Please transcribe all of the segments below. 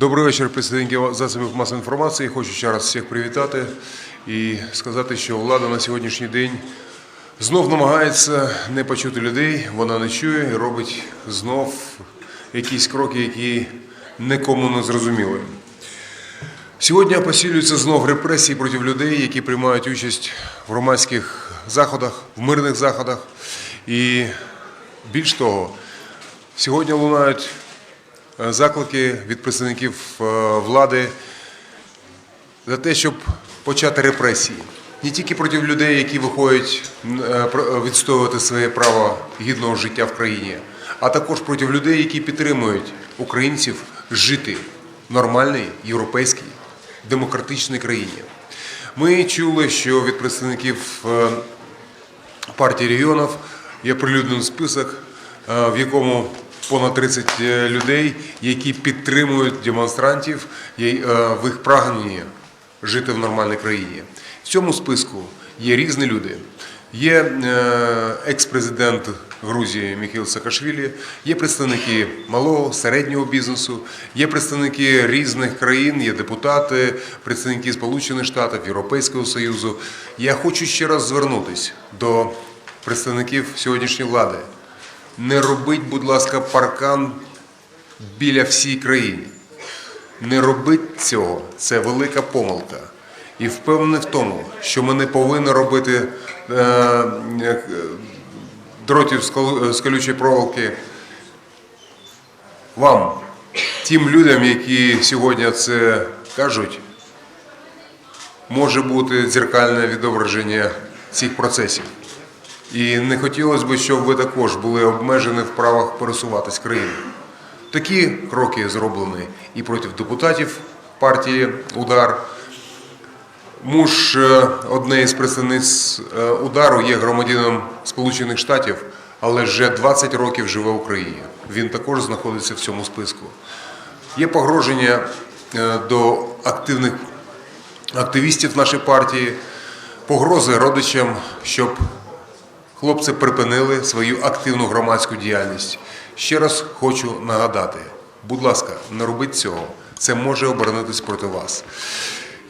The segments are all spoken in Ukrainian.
Добрий вечір, представники засобів масової інформації. Хочу ще раз всіх привітати і сказати, що влада на сьогоднішній день знов намагається не почути людей, вона не чує і робить знов якісь кроки, які нікому не зрозуміли. Сьогодні посилюються знов репресії проти людей, які приймають участь в громадських заходах, в мирних заходах. І більш того, сьогодні лунають заклики від представників е, влади за те, щоб почати репресії. Не тільки проти людей, які виходять е, відстоювати своє право гідного життя в країні, а також проти людей, які підтримують українців жити в нормальній європейській демократичній країні. Ми чули, що від представників е, партії регіонів є прилюдний список, е, в якому понад 30 людей, які підтримують демонстрантів е, в їх прагненні жити в нормальній країні. В цьому списку є різні люди. Є е, екс-президент Грузії Міхіл Саакашвілі, є представники малого, середнього бізнесу, є представники різних країн, є депутати, представники Сполучених Штатів, Європейського Союзу. Я хочу ще раз звернутися до представників сьогоднішньої влади. Не робіть, будь ласка, паркан біля всій країни. Не робить цього це велика помилка. І впевнений в тому, що ми не повинні робити е, е, дротів з колючої проволоки вам, тим людям, які сьогодні це кажуть, може бути дзеркальне відображення цих процесів. І не хотілося б, щоб ви також були обмежені в правах пересуватись країною. Такі кроки зроблені і проти депутатів партії Удар. Муж е, однієї з представниць е, удару є громадянином Сполучених Штатів, але вже 20 років живе в Україні. Він також знаходиться в цьому списку. Є погроження е, до активних активістів нашої партії, погрози родичам, щоб хлопці припинили свою активну громадську діяльність. Ще раз хочу нагадати, будь ласка, не робіть цього. Це може обернутися проти вас.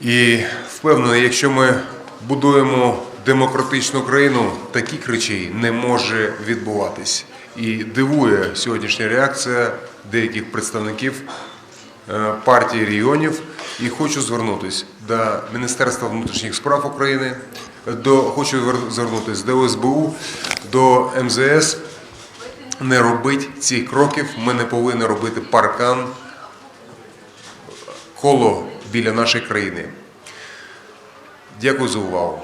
І впевнений, якщо ми будуємо демократичну країну, таких речей не може відбуватись. І дивує сьогоднішня реакція деяких представників е, партії регіонів. І хочу звернутися до Міністерства внутрішніх справ України, до хочу звернутися до ОСБУ, до МЗС. Не робить цих кроків. Ми не повинні робити паркан коло біля нашої країни. Дякую за увагу.